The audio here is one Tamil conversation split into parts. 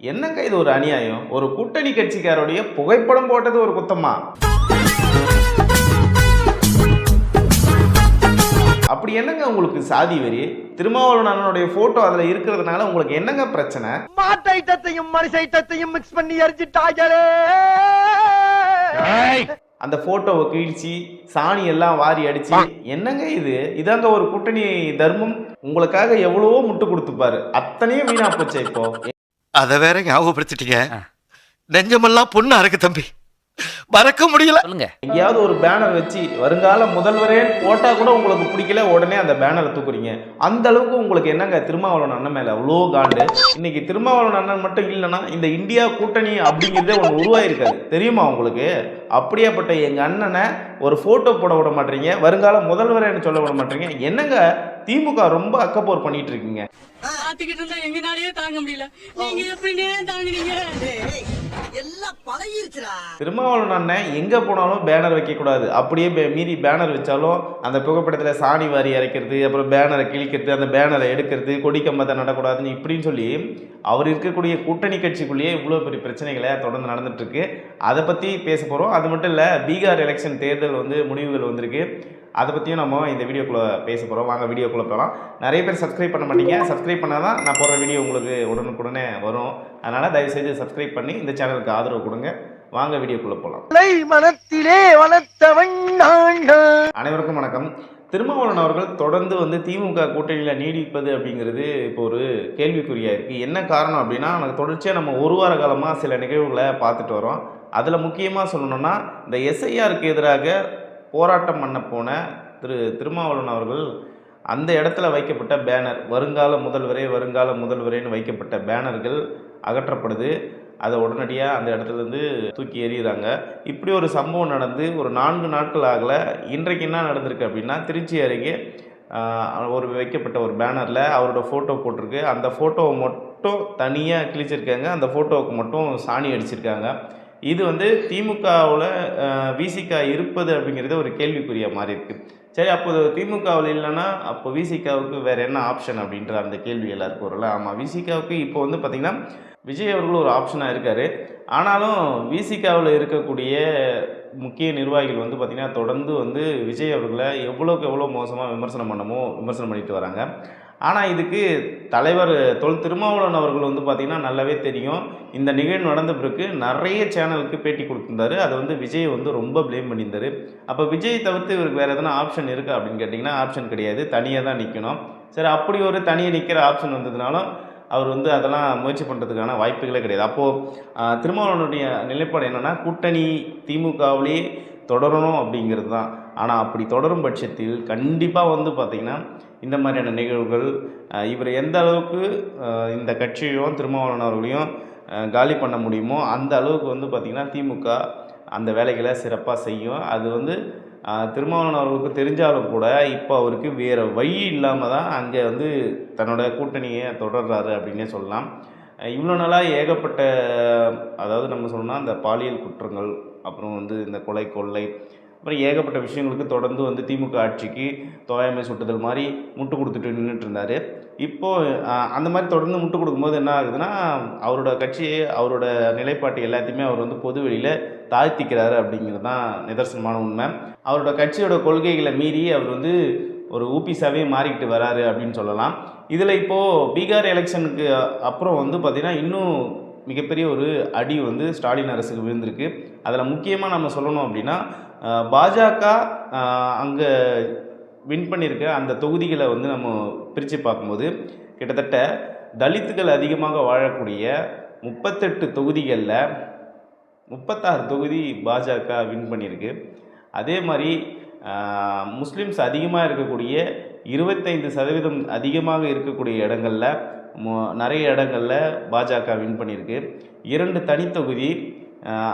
என்னங்க இது ஒரு அநியாயம்? ஒரு கூட்டணி கட்சிக்காரோடைய புகைப்படம் போட்டது ஒரு குத்தமா? அப்படி என்னங்க உங்களுக்கு சாதி வெறி? திருமாவளவன் அண்ணனுடைய போட்டோ அதுல இருக்கிறதுனால உங்களுக்கு என்னங்க பிரச்சனை? மாட்டு ஐட்டத்தையும் மனுஷ ஐட்டத்தையும் மிக்ஸ் பண்ணி எரிஞ்சிட்டாங்களே அந்த போட்டோவை கிழிச்சு சாணி எல்லாம் வாரி அடிச்சு என்னங்க இது? இதாங்க ஒரு கூட்டணி தர்மம். உங்களுக்காக எவ்வளவோ முட்டு கொடுத்துப்பாரு. அத்தனையும் வீணா போச்சு இப்போ. அத வேற ஞாபகப்படுத்திட்டீங்க. நெஞ்சமெல்லாம் பொண்ணா இருக்கு தம்பி. மறக்க முடியல. சொல்லுங்க. எங்கேயாவது ஒரு பேனர் வச்சு வருங்கால முதல்வரே போட்டா கூட உங்களுக்கு பிடிக்கல உடனே அந்த பேனரை தூக்குறீங்க. அந்த அளவுக்கு உங்களுக்கு என்னங்க திருமாவளவன் அண்ணன் மேல அவ்வளோ காண்டு? இன்னைக்கு திருமாவளவன் அண்ணன் மட்டும் இல்லைன்னா இந்த இந்தியா கூட்டணி அப்படிங்கிறதே ஒன்று உருவாயிருக்காது. தெரியுமா உங்களுக்கு? அப்படியாப்பட்ட எங்க அண்ணனை ஒரு போட்டோ போட விட மாட்டீங்க வருங்கால முதல்வரேன்னு சொல்ல விட மாட்டீங்க. என்னங்க திமுக ரொம்ப அக்கப்போர் பண்ணிட்டு இருக்கீங்க? பாத்துக்கிட்டு இருந்தா எங்கனாலயே தாங்க முடியல. நீங்க எப்படின்னே தாங்குறீங்க எல்லாம் பழகிருச்சுடா. திருமாவளவன் அண்ணன் எங்கே போனாலும் பேனர் வைக்கக்கூடாது அப்படியே பே- மீறி பேனர் வச்சாலும் அந்த புகைப்படத்தில் சாணி வாரி இறைக்கிறது அப்புறம் பேனரை கிழிக்கிறது அந்த பேனரை எடுக்கிறது கொடி கம்பத்தை நடக்கூடாதுன்னு இப்படின்னு சொல்லி அவர் இருக்கக்கூடிய கூட்டணி கட்சிக்குள்ளேயே இவ்வளோ பெரிய பிரச்சனைகளை தொடர்ந்து நடந்துட்டு இருக்கு அதை பற்றி பேச போகிறோம் அது மட்டும் இல்லை பீகார் எலெக்ஷன் தேர்தல் வந்து முடிவுகள் வந்திருக்கு. அதை பற்றியும் நம்ம இந்த வீடியோக்குள்ளே பேச போகிறோம் வாங்க வீடியோக்குள்ளே போகலாம் நிறைய பேர் சப்ஸ்கிரைப் பண்ண மாட்டீங்க. சப்ஸ்கிரைப் பண்ணால் தான் நான் போடுற வீடியோ உங்களுக்கு உடனுக்குடனே வரும். அதனால் தயவுசெய்து சப்ஸ்கிரைப் பண்ணி இந்த சேனலுக்கு ஆதரவு கொடுங்க. வாங்க வீடியோக்குள்ளே போகலாம் மனத்திலே வளர்த்தவன் அனைவருக்கும் வணக்கம். திருமாவளவன் அவர்கள் தொடர்ந்து வந்து திமுக கூட்டணியில் நீடிப்பது அப்படிங்கிறது இப்போ ஒரு கேள்விக்குறியாக இருக்குது என்ன காரணம் அப்படின்னா நமக்கு தொடர்ச்சியாக நம்ம ஒரு வார காலமாக சில நிகழ்வுகளை பார்த்துட்டு வரோம். அதில் முக்கியமாக சொல்லணும்னா இந்த எஸ்ஐஆருக்கு எதிராக போராட்டம் பண்ண போன திரு திருமாவளவன் அவர்கள் அந்த இடத்துல வைக்கப்பட்ட பேனர் வருங்கால முதல்வரே வருங்கால முதல்வரேன்னு வைக்கப்பட்ட பேனர்கள் அகற்றப்படுது. அதை உடனடியாக அந்த இடத்துலேருந்து தூக்கி எறிகிறாங்க. இப்படி ஒரு சம்பவம் நடந்து ஒரு நான்கு நாட்கள் ஆகலை. இன்றைக்கு என்ன நடந்திருக்கு அப்படின்னா திருச்சி அருகே ஒரு வைக்கப்பட்ட ஒரு பேனரில் அவரோட ஃபோட்டோ போட்டிருக்கு. அந்த ஃபோட்டோவை மட்டும் தனியாக கிழிச்சிருக்காங்க. அந்த ஃபோட்டோவுக்கு மட்டும் சாணி அடிச்சிருக்காங்க. இது வந்து திமுகவில் விசிகா இருப்பது அப்படிங்கிறது ஒரு கேள்விக்குரிய மாதிரி இருக்குது சரி அப்போது திமுகவில் இல்லைன்னா அப்போ விசிகாவுக்கு வேறு என்ன ஆப்ஷன் அப்படின்ற அந்த கேள்வி எல்லாருக்கும் வரல ஆமாம் விசிகாவுக்கு இப்போ வந்து பார்த்திங்கன்னா விஜய் அவர்கள் ஒரு ஆப்ஷனாக இருக்கார். ஆனாலும் விசிகாவில் இருக்கக்கூடிய முக்கிய நிர்வாகிகள் வந்து பார்த்திங்கன்னா தொடர்ந்து வந்து விஜய் அவர்களை எவ்வளோக்கு எவ்வளோ மோசமாக விமர்சனம் பண்ணமோ விமர்சனம் பண்ணிட்டு வராங்க. ஆனால் இதுக்கு தலைவர் தொல் திருமாவளவன் அவர்கள் வந்து பார்த்திங்கன்னா நல்லாவே தெரியும். இந்த நிகழ்வு நடந்த பிறகு நிறைய சேனலுக்கு பேட்டி கொடுத்துருந்தாரு. அதை வந்து விஜய் வந்து ரொம்ப ப்ளேம் பண்ணியிருந்தாரு. அப்போ விஜய் தவிர்த்து இவருக்கு வேறு எதனா ஆப்ஷன் இருக்கா அப்படின்னு கேட்டிங்கன்னா ஆப்ஷன் கிடையாது. தனியாக தான் நிற்கணும் சரி அப்படி ஒரு தனியாக நிற்கிற ஆப்ஷன் வந்ததுனாலும் அவர் வந்து அதெல்லாம் முயற்சி பண்ணுறதுக்கான வாய்ப்புகளே கிடையாது. அப்போது திருமாவளவனுடைய நிலைப்பாடு என்னென்னா கூட்டணி திமுகவிலே தொடரணும் அப்படிங்கிறது தான். ஆனால் அப்படி தொடரும் பட்சத்தில் கண்டிப்பாக வந்து பார்த்திங்கன்னா இந்த மாதிரியான நிகழ்வுகள் இவர் எந்த அளவுக்கு இந்த கட்சியையும் திருமாவளவன் அவர்களையும் காலி பண்ண முடியுமோ அந்த அளவுக்கு வந்து பார்த்திங்கன்னா திமுக அந்த வேலைகளை சிறப்பாக செய்யும். அது வந்து திருமாவளவன் அவர்களுக்கு தெரிஞ்சாலும் கூட இப்போ அவருக்கு வேறு வழி இல்லாமல் தான் அங்கே வந்து தன்னோட கூட்டணியை தொடர்றாரு அப்படின்னே சொல்லலாம். இவ்வளோ நாளாக ஏகப்பட்ட அதாவது நம்ம சொல்லணும்னா இந்த பாலியல் குற்றங்கள் அப்புறம் வந்து இந்த கொலை கொள்ளை அப்புறம் ஏகப்பட்ட விஷயங்களுக்கு தொடர்ந்து வந்து திமுக ஆட்சிக்கு தோயாமை சுட்டுதல் மாதிரி முட்டு கொடுத்துட்டு நின்றுட்டு இருந்தார். இப்போது அந்த மாதிரி தொடர்ந்து முட்டு கொடுக்கும்போது என்ன ஆகுதுன்னா அவரோட கட்சியை அவரோட நிலைப்பாட்டு எல்லாத்தையுமே அவர் வந்து பொது வெளியில் தாழ்த்திக்கிறாரு அப்படிங்கிறது தான் நிதர்சனமான உண்மை. அவரோட கட்சியோட கொள்கைகளை மீறி அவர் வந்து ஒரு ஊபிசாவே மாறிக்கிட்டு வராரு அப்படின்னு சொல்லலாம். இதில் இப்போது பீகார் எலெக்ஷனுக்கு அப்புறம் வந்து பார்த்திங்கன்னா இன்னும் மிகப்பெரிய ஒரு அடி வந்து ஸ்டாலின் அரசுக்கு விழுந்திருக்கு. அதில் முக்கியமாக நம்ம சொல்லணும் அப்படின்னா பாஜக அங்கே வின் பண்ணியிருக்க அந்த தொகுதிகளை வந்து நம்ம பிரித்து பார்க்கும்போது கிட்டத்தட்ட தலித்துகள் அதிகமாக வாழக்கூடிய முப்பத்தெட்டு தொகுதிகளில் முப்பத்தாறு தொகுதி பாஜக வின் பண்ணியிருக்கு அதே மாதிரி முஸ்லீம்ஸ் அதிகமாக இருக்கக்கூடிய இருபத்தைந்து சதவீதம் அதிகமாக இருக்கக்கூடிய இடங்களில் நிறைய இடங்களில் பாஜக வின் பண்ணியிருக்கு. இரண்டு தனித்தொகுதி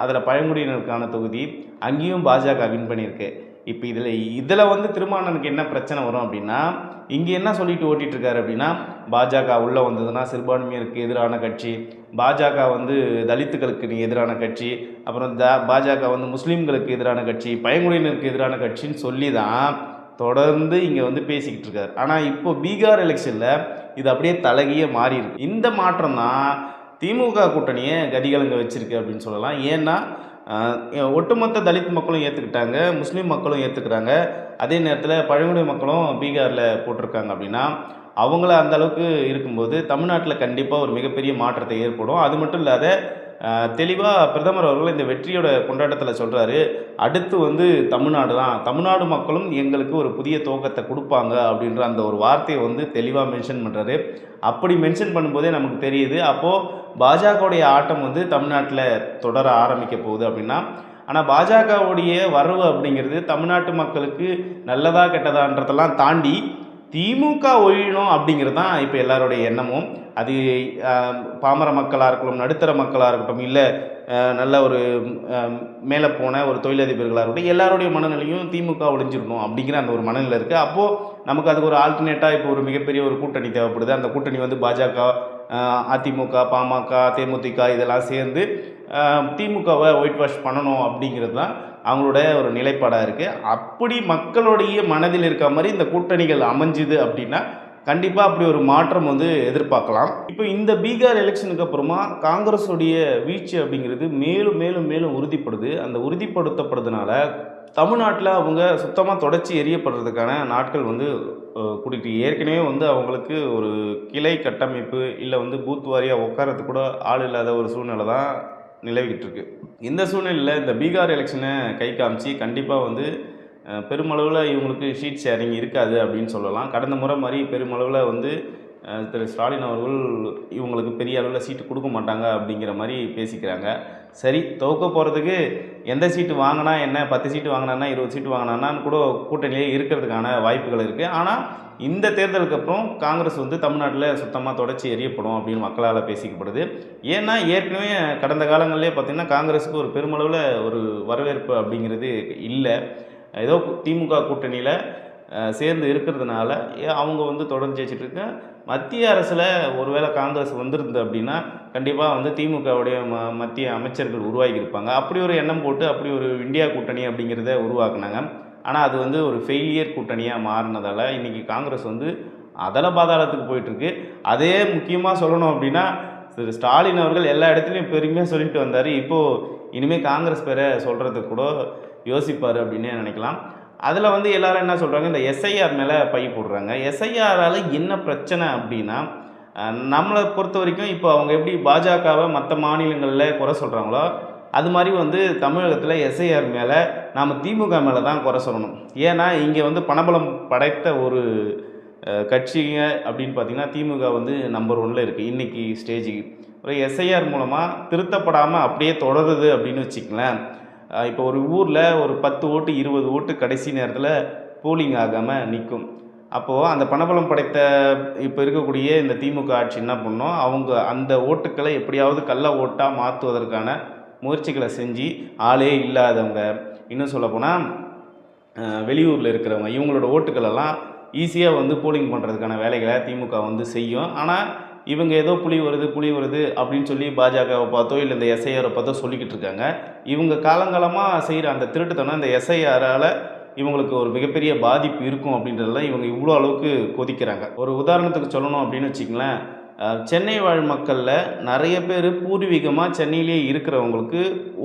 அதில் பழங்குடியினருக்கான தொகுதி அங்கேயும் பாஜக வின் பண்ணியிருக்கு. இப்போ இதில் இதில் வந்து திருமாவளவனுக்கு என்ன பிரச்சனை வரும் அப்படின்னா இங்கே என்ன சொல்லிட்டு ஓட்டிகிட்ருக்காரு அப்படின்னா பாஜக உள்ளே வந்ததுன்னா சிறுபான்மையருக்கு எதிரான கட்சி பாஜக வந்து தலித்துகளுக்கு எதிரான கட்சி அப்புறம் பாஜக வந்து முஸ்லீம்களுக்கு எதிரான கட்சி பழங்குடியினருக்கு எதிரான கட்சின்னு சொல்லி தான் தொடர்ந்து இங்கே வந்து பேசிக்கிட்டு இருக்காரு. ஆனால் இப்போ பீகார் எலெக்ஷனில் இது அப்படியே தலகிய மாறி இருக்கு இந்த மாற்றம் தான் திமுக கூட்டணியை கதிகலங்க வச்சிருக்கு அப்படின்னு சொல்லலாம். ஏன்னா ஒட்டுமொத்த தலித் மக்களும் ஏற்றுக்கிட்டாங்க முஸ்லீம் மக்களும் ஏற்றுக்கிறாங்க அதே நேரத்தில் பழங்குடி மக்களும் பீகாரில் போட்டிருக்காங்க அப்படின்னா அவங்கள அந்தளவுக்கு இருக்கும்போது தமிழ்நாட்டில் கண்டிப்பாக ஒரு மிகப்பெரிய மாற்றத்தை ஏற்படும். அது மட்டும் இல்லாத தெளிவாக பிரதமர் அவர்கள் இந்த வெற்றியோட கொண்டாட்டத்தில் சொல்கிறாரு அடுத்து வந்து தமிழ்நாடு தான். தமிழ்நாடு மக்களும் எங்களுக்கு ஒரு புதிய துவக்கத்தை கொடுப்பாங்க அப்படின்ற அந்த ஒரு வார்த்தையை வந்து தெளிவாக மென்ஷன் பண்ணுறாரு அப்படி மென்ஷன் பண்ணும்போதே நமக்கு தெரியுது. அப்போது பாஜகவுடைய ஆட்டம் வந்து தமிழ்நாட்டில் தொடர ஆரம்பிக்க போகுது அப்படின்னா ஆனால் பாஜகவுடைய வரவு அப்படிங்கிறது தமிழ்நாட்டு மக்களுக்கு நல்லதா கெட்டதான்றதெல்லாம் தாண்டி திமுக ஒழியணும் அப்படிங்கிறது தான் இப்போ எல்லாருடைய எண்ணமும். அது பாமர மக்களாக இருக்கட்டும் நடுத்தர மக்களாக இருக்கட்டும் இல்லை நல்ல ஒரு மேலே போன ஒரு தொழிலதிபர்களாக இருக்கட்டும் எல்லாருடைய மனநிலையும் திமுக ஒழிஞ்சிடணும் அப்படிங்கிற அந்த ஒரு மனநிலை இருக்குது அப்போது நமக்கு அதுக்கு ஒரு ஆல்டர்னேட்டாக இப்போ ஒரு மிகப்பெரிய ஒரு கூட்டணி தேவைப்படுது. அந்த கூட்டணி வந்து பாஜக அதிமுக பாமக தேமுதிக இதெல்லாம் சேர்ந்து திமுகவை ஒயிட் வாஷ் பண்ணணும் அப்படிங்கிறது தான் அவங்களோட ஒரு நிலைப்பாடாக இருக்குது அப்படி மக்களுடைய மனதில் இருக்க மாதிரி இந்த கூட்டணிகள் அமைஞ்சுது அப்படின்னா கண்டிப்பாக அப்படி ஒரு மாற்றம் வந்து எதிர்பார்க்கலாம். இப்போ இந்த பீகார் எலெக்ஷனுக்கு அப்புறமா காங்கிரஸுடைய வீழ்ச்சி அப்படிங்கிறது மேலும் மேலும் மேலும் உறுதிப்படுது. அந்த உறுதிப்படுத்தப்படுறதுனால தமிழ்நாட்டில் அவங்க சுத்தமாக தொடச்சி எரியப்படுறதுக்கான நாட்கள் வந்து கூட்டிகிட்டு ஏற்கனவே வந்து அவங்களுக்கு ஒரு கிளை கட்டமைப்பு இல்லை வந்து பூத் வாரியாக உட்காரத்துக்கு கூட ஆள் இல்லாத ஒரு சூழ்நிலை தான் நிலவிக்கிட்டு இருக்கு இந்த சூழ்நிலையில் இந்த பீகார் எலெக்ஷனை கை காமிச்சு கண்டிப்பாக வந்து பெருமளவில் இவங்களுக்கு ஷீட் ஷேரிங் இருக்காது அப்படின்னு சொல்லலாம். கடந்த முறை மாதிரி பெருமளவில் வந்து திரு ஸ்டாலின் அவர்கள் இவங்களுக்கு பெரிய அளவில் சீட்டு கொடுக்க மாட்டாங்க அப்படிங்கிற மாதிரி பேசிக்கிறாங்க. சரி துவக்க போகிறதுக்கு எந்த சீட்டு வாங்கினா என்ன? பத்து சீட்டு வாங்கினா இருபது சீட்டு வாங்கினான்னு கூட கூட்டணியே இருக்கிறதுக்கான வாய்ப்புகள் இருக்குது ஆனால் இந்த தேர்தலுக்கு அப்புறம் காங்கிரஸ் வந்து தமிழ்நாட்டில் சுத்தமாக தொடச்சி எரியப்படும் அப்படின்னு மக்களால் பேசிக்கப்படுது. ஏன்னா ஏற்கனவே கடந்த காலங்களிலே பார்த்திங்கன்னா காங்கிரஸுக்கு ஒரு பெருமளவில் ஒரு வரவேற்பு அப்படிங்கிறது இல்லை. ஏதோ திமுக கூட்டணியில் சேர்ந்து இருக்கிறதுனால அவங்க வந்து தொடர்ந்து ஜெயிச்சிட்டு மத்திய அரசில் ஒருவேளை காங்கிரஸ் வந்திருந்து அப்படின்னா கண்டிப்பாக வந்து திமுகவுடைய ம மத்திய அமைச்சர்கள் உருவாகியிருப்பாங்க. அப்படி ஒரு எண்ணம் போட்டு அப்படி ஒரு இந்தியா கூட்டணி அப்படிங்கிறத உருவாக்குனாங்க. ஆனால் அது வந்து ஒரு ஃபெயிலியர் கூட்டணியாக மாறினதால் இன்றைக்கி காங்கிரஸ் வந்து அதல பாதாளத்துக்கு போயிட்டுருக்கு அதே முக்கியமாக சொல்லணும் அப்படின்னா திரு ஸ்டாலின் அவர்கள் எல்லா இடத்துலையும் பெருமையாக சொல்லிட்டு வந்தார். இப்போது இனிமேல் காங்கிரஸ் பேரை சொல்கிறதுக்கு கூட யோசிப்பார் அப்படின்னே நினைக்கலாம். அதில் வந்து எல்லாரும் என்ன சொல்கிறாங்க இந்த எஸ்ஐஆர் மேலே பை போடுறாங்க. எஸ்ஐஆரால் என்ன பிரச்சனை அப்படின்னா நம்மளை பொறுத்த வரைக்கும் இப்போ அவங்க எப்படி பாஜகவை மற்ற மாநிலங்களில் குறை சொல்கிறாங்களோ அது மாதிரி வந்து தமிழகத்தில் எஸ்ஐஆர் மேலே நாம் திமுக மேலே தான் குறை சொல்லணும். ஏன்னா இங்கே வந்து பணபலம் படைத்த ஒரு கட்சிங்க அப்படின்னு பார்த்தீங்கன்னா திமுக வந்து நம்பர் ஒன்ல இருக்குது இன்றைக்கி ஸ்டேஜுக்கு ஒரு எஸ்ஐஆர் மூலமாக திருத்தப்படாமல் அப்படியே தொடருது அப்படின்னு வச்சுக்கங்களேன். இப்போ ஒரு ஊரில் ஒரு பத்து ஓட்டு இருபது ஓட்டு கடைசி நேரத்தில் போலிங் ஆகாமல் நிற்கும் அப்போது அந்த பணபலம் படைத்த இப்போ இருக்கக்கூடிய இந்த திமுக ஆட்சி என்ன பண்ணோம்? அவங்க அந்த ஓட்டுக்களை எப்படியாவது கள்ள ஓட்டாக மாற்றுவதற்கான முயற்சிகளை செஞ்சு ஆளே இல்லாதவங்க. இன்னும் சொல்லப்போனால் வெளியூரில் இருக்கிறவங்க இவங்களோட ஓட்டுக்களெல்லாம் ஈஸியாக வந்து போலிங் பண்ணுறதுக்கான வேலைகளை திமுக வந்து செய்யும். ஆனால் இவங்க ஏதோ புலி வருது புலி வருது அப்படின்னு சொல்லி பாஜகவை பார்த்தோ இல்லை இந்த எஸ்ஐஆரை பார்த்தோ சொல்லிக்கிட்டு இருக்காங்க. இவங்க காலங்காலமாக செய்கிற அந்த திருட்டுத்தனம் இந்த எஸ்ஐஆரால் இவங்களுக்கு ஒரு மிகப்பெரிய பாதிப்பு இருக்கும் அப்படின்றதெல்லாம் இவங்க இவ்வளோ அளவுக்கு கொதிக்கிறாங்க. ஒரு உதாரணத்துக்கு சொல்லணும் அப்படின்னு வச்சிங்களேன் சென்னை வாழ் மக்களில் நிறைய பேர் பூர்வீகமாக சென்னையிலே இருக்கிறவங்களுக்கு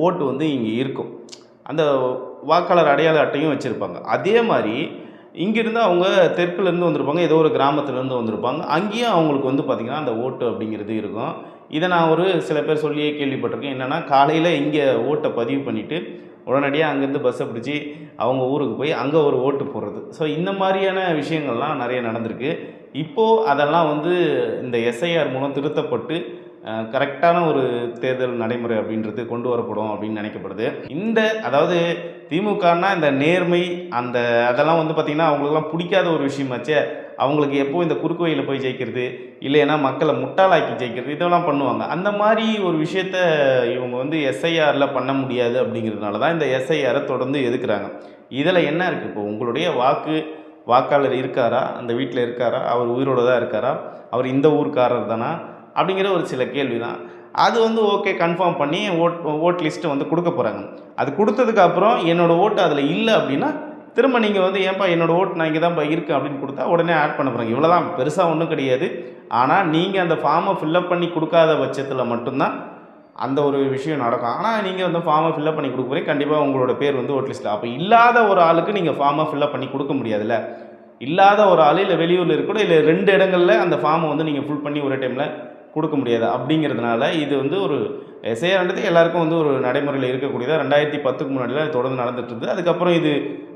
ஓட்டு வந்து இங்கே இருக்கும். அந்த வாக்காளர் அடையாள அட்டையும் வச்சுருப்பாங்க. அதே மாதிரி இங்கேருந்து அவங்க தெற்குலேருந்து வந்திருப்பாங்க ஏதோ ஒரு கிராமத்துலேருந்து வந்திருப்பாங்க. அங்கேயும் அவங்களுக்கு வந்து பார்த்திங்கன்னா அந்த ஓட்டு அப்படிங்கிறது இருக்கும். இதை நான் ஒரு சில பேர் சொல்லியே கேள்விப்பட்டிருக்கேன். என்னென்னா காலையில் இங்கே ஓட்டை பதிவு பண்ணிவிட்டு உடனடியாக அங்கேருந்து பஸ்ஸை பிடிச்சி அவங்க ஊருக்கு போய் அங்கே ஒரு ஓட்டு போடுறது. ஸோ இந்த மாதிரியான விஷயங்கள்லாம் நிறைய நடந்திருக்கு. இப்போது அதெல்லாம் வந்து இந்த எஸ்ஐஆர் மூலம் திருத்தப்பட்டு கரெக்டான ஒரு தேர்தல் நடைமுறை அப்படின்றது கொண்டு வரப்படும் அப்படின்னு நினைக்கப்படுது. இந்த அதாவது திமுகனா இந்த நேர்மை அந்த அதெல்லாம் வந்து பார்த்திங்கன்னா அவங்களுக்குலாம் பிடிக்காத ஒரு விஷயமாச்சே அவங்களுக்கு எப்போ இந்த குறுக்கு வழியில் போய் ஜெயிக்கிறது இல்லைன்னா மக்களை முட்டாளாக்கி ஜெயிக்கிறது இதெல்லாம் பண்ணுவாங்க. அந்த மாதிரி ஒரு விஷயத்த இவங்க வந்து எஸ்ஐஆரில் பண்ண முடியாது அப்படிங்கிறதுனால தான் இந்த எஸ்ஐஆரை தொடர்ந்து எதுக்குறாங்க. இதில் என்ன இருக்குது இப்போ உங்களுடைய வாக்கு வாக்காளர் இருக்காரா? அந்த வீட்டில் இருக்காரா? அவர் உயிரோடு தான் இருக்காரா? அவர் இந்த ஊர்க்காரர் தானா? அப்படிங்கிற ஒரு சில கேள்வி தான் அது வந்து ஓகே கன்ஃபார்ம் பண்ணி ஓட் ஓட் லிஸ்ட்டு வந்து கொடுக்க போகிறாங்க அது கொடுத்ததுக்கு அப்புறம் என்னோடய ஓட்டு அதில் இல்லை அப்படின்னா திரும்ப நீங்கள் வந்து ஏன்பா என்னோடய ஓட்டு நான் இங்கே தான் இருக்கேன் அப்படின்னு கொடுத்தா உடனே ஆட் பண்ண போகிறாங்க இவ்வளோ தான் பெருசாக ஒன்றும் கிடையாது. ஆனால் நீங்கள் அந்த ஃபார்மை ஃபில்லப் பண்ணி கொடுக்காத பட்சத்தில் மட்டும்தான் அந்த ஒரு விஷயம் நடக்கும். ஆனால் நீங்கள் வந்து ஃபார்மை ஃபில்லப் பண்ணி கொடுக்க போகிறீங்க கண்டிப்பாக உங்களோட பேர் வந்து ஓட் லிஸ்ட்டில் அப்போ இல்லாத ஒரு ஆளுக்கு நீங்கள் ஃபார்மை ஃபில்அப் பண்ணி கொடுக்க முடியாதுல்ல. இல்லாத ஒரு ஆள் இல்லை வெளியூரில் இருக்கக்கூட இல்லை ரெண்டு இடங்களில் அந்த ஃபார்மை வந்து நீங்கள் ஃபுல் பண்ணி ஒரே டைமில் கொடுக்க முடியாது. அப்படிங்கிறதுனால இது வந்து ஒரு எஸ்ஐஆர்ன்றது எல்லாருக்கும் வந்து ஒரு நடைமுறையில் இருக்கக்கூடியதாக ரெண்டாயிரத்தி பத்துக்கு முன்னாடிலாம் தொடர்ந்து நடந்துட்டு இருந்தது அதுக்கப்புறம் இது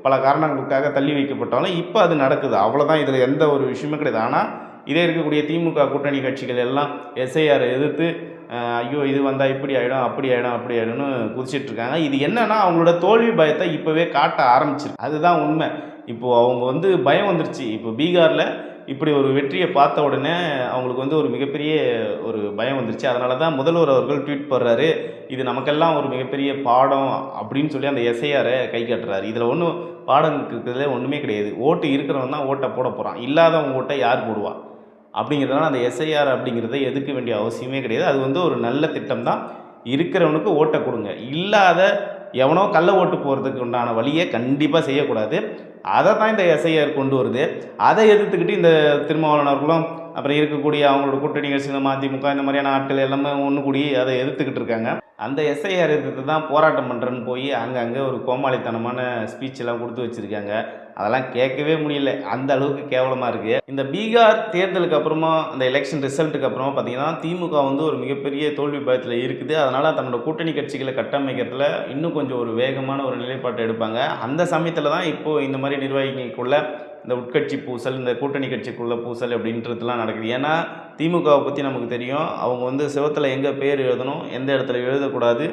பல காரணங்களுக்காக தள்ளி வைக்கப்பட்டாலும் இப்போ அது நடக்குது. அவ்வளோதான் இதில் எந்த ஒரு விஷயமும் கிடையாது. ஆனால் இதே இருக்கக்கூடிய திமுக கூட்டணி கட்சிகள் எல்லாம் எஸ்ஐஆரை எதிர்த்து ஐயோ இது வந்தால் இப்படி ஆகிடும் அப்படி ஆகிடும் அப்படி ஆகிடும்னு குதிச்சிட்டு இருக்காங்க இது என்னென்னா அவங்களோட தோல்வி பயத்தை இப்போவே காட்ட ஆரம்பிச்சிருக்கு அதுதான் உண்மை. இப்போது அவங்க வந்து பயம் வந்துருச்சு. இப்போ பீகாரில் இப்படி ஒரு வெற்றியை பார்த்த உடனே அவங்களுக்கு வந்து ஒரு மிகப்பெரிய ஒரு பயம் வந்துருச்சு. அதனால தான் முதல்வர் அவர்கள் ட்வீட் போடுறாரு இது நமக்கெல்லாம் ஒரு மிகப்பெரிய பாடம் அப்படின்னு சொல்லி அந்த எஸ்ஐஆரை கை காட்டுறாரு. இதில் ஒன்றும் பாடம் இருக்கிறதுல ஒன்றுமே கிடையாது. ஓட்டு இருக்கிறவன் தான் ஓட்டை போட போகிறான் இல்லாதவங்க ஓட்டை யார் போடுவா? அப்படிங்கிறதுனால அந்த எஸ்ஐஆர் அப்படிங்கிறத எதுக்க வேண்டிய அவசியமே கிடையாது. அது வந்து ஒரு நல்ல திட்டம் தான். இருக்கிறவனுக்கு ஓட்டை கொடுங்க. இல்லாத எவனோ கள்ள ஓட்டு போகிறதுக்கு உண்டான வழியை கண்டிப்பாக செய்யக்கூடாது. அதை தான் இந்த எஸ்ஐஆர் கொண்டு வருது. அதை எதிர்த்துக்கிட்டு இந்த திருமாவளவர்களும் அப்புறம் இருக்கக்கூடிய அவங்களோட கூட்டணி கட்சிகள் மதிமுக இந்த மாதிரியான ஆட்கள் எல்லாமே ஒன்று கூடி அதை எதிர்த்துக்கிட்டு இருக்காங்க. அந்த எஸ்ஐஆர் இருக்கிறது தான் போராட்டம் பண்ணுறேன்னு போய் அங்கங்கே ஒரு கோமாளித்தனமான ஸ்பீச் எல்லாம் கொடுத்து வச்சுருக்காங்க. அதெல்லாம் கேட்கவே முடியல. அந்த அளவுக்கு கேவலமாக இருக்குது இந்த பீகார் தேர்தலுக்கு அப்புறமா அந்த எலெக்ஷன் ரிசல்ட்டுக்கு அப்புறமா பார்த்தீங்கன்னா திமுக வந்து ஒரு மிகப்பெரிய தோல்வி பயத்தில் இருக்குது. அதனால் தன்னோட கூட்டணி கட்சிகளை கட்டமைக்கிறதுல இன்னும் கொஞ்சம் ஒரு வேகமான ஒரு நிலைப்பாட்டை எடுப்பாங்க. அந்த சமயத்தில் தான் இப்போது இந்த மாதிரி நிர்வாகிகளுக்குள்ள இந்த உட்கட்சி பூசல் இந்த கூட்டணி கட்சிக்குள்ள பூசல் அப்படின்றதுலாம் நடக்குது. ஏன்னா திமுகவை பற்றி நமக்கு தெரியும். அவங்க வந்து சிவத்தில் எங்கே பேர் எழுதணும் எந்த இடத்துல எழுதக்கூடாது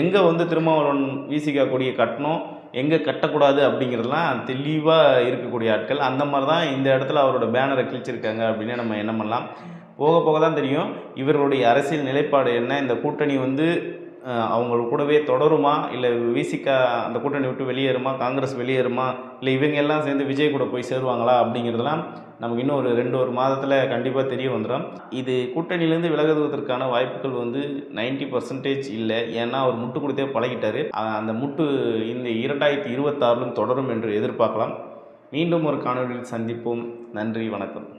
எங்கே வந்து திருமாவளவன் விசிகா கொடியை கட்டணும் எங்கே கட்டக்கூடாது அப்படிங்கிறதுலாம் தெளிவாக இருக்கக்கூடிய ஆட்கள். அந்த மாதிரி தான் இந்த இடத்துல அவரோட பேனரை கிழிச்சிருக்காங்க அப்படின்னு நம்ம என்ன பண்ணலாம். போக போக தான் தெரியும் இவர்களுடைய அரசியல் நிலைப்பாடு என்ன? இந்த கூட்டணி வந்து அவங்க கூடவே தொடருமா? இல்லை விசிகா அந்த கூட்டணி விட்டு வெளியேறுமா? காங்கிரஸ் வெளியேறுமா? இல்லை இவங்க எல்லாம் சேர்ந்து விஜய் கூட போய் சேருவாங்களா? அப்படிங்கிறதெல்லாம் நமக்கு இன்னும் ஒரு ரெண்டு ஒரு மாதத்தில் கண்டிப்பாக தெரிய வந்துடும் இது கூட்டணியிலேருந்து விலகுவதற்கான வாய்ப்புகள் வந்து 90% பர்சன்டேஜ் இல்லை. ஏன்னா அவர் முட்டு கொடுத்தே பழகிட்டார். அந்த முட்டு இந்த இரண்டாயிரத்தி இருபத்தாறிலும் தொடரும் என்று எதிர்பார்க்கலாம். மீண்டும் ஒரு காணொலியில் சந்திப்போம். நன்றி வணக்கம்.